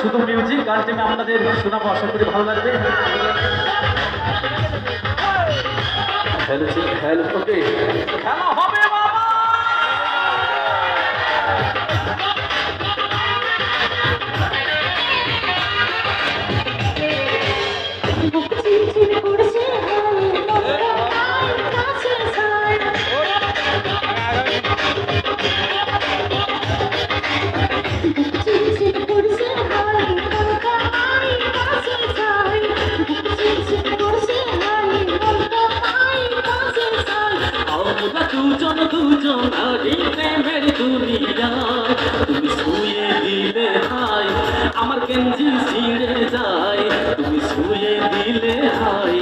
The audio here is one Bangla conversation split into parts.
শুধু মিউজিক গানটি আমি আপনাদের শোনাবো আশা করি ভালো লাগবে। খেলেছি খেল ওকে খেলা হবে বাবা! বুক দুজন দুজন প্রেমের দুনিয়ায় তুমি শুয়ে দিলে হাই আমার গেঞ্জি ছিঁড়ে যায় তুমি শুয়ে দিলে হাই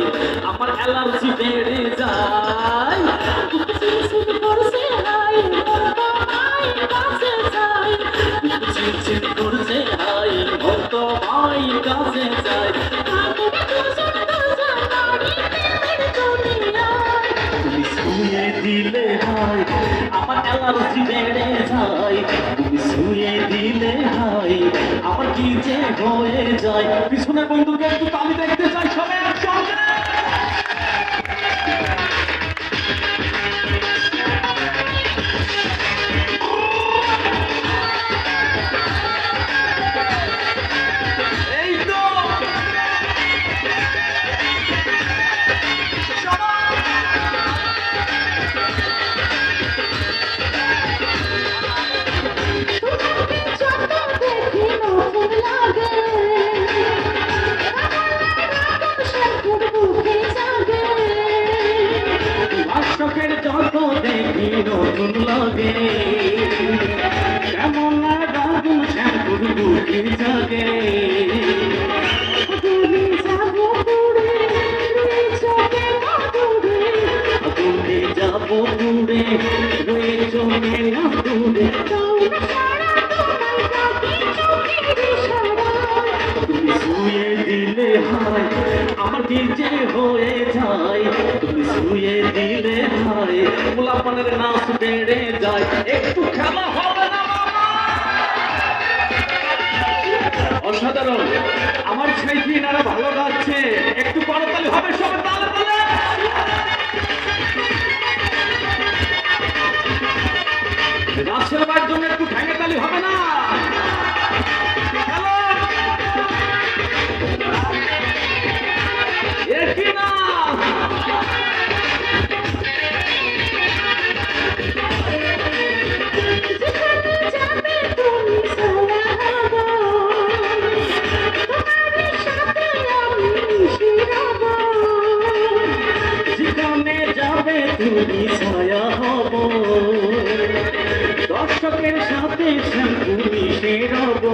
আমার অ্যালার্জি বেড়ে যায় হায় হায় কাছে ছাড় অ্যালার্জি দিলে হয় আমার কি যে হয়ে যায়? পিছনে বন্ধুকে একটু তালি দেখতে আশকের যত দেখি নতুন লাগে কেমন লাগাগুন শ্যামপুর বুকে জাগে। যাব দূরে রয়ে চলে না দূরে চোখের তুমি শুয়ে দিলে হায় আমার কি যে তুমি শুয়ে দিলে হায়, গোলাপনের নাচ বেড়ে যায়। একটু খেলা হবে না অসাধারণ। আমার সেই কিনারা ভালো গাচ্ছে একটু করতালি হবে সবাই তালে তালে। বার জন্য একটু ঠ্যাঙে তালি হবে না। তুমি ছায়া হব দর্শকের সাথে শ্যাম্পু মিশে রব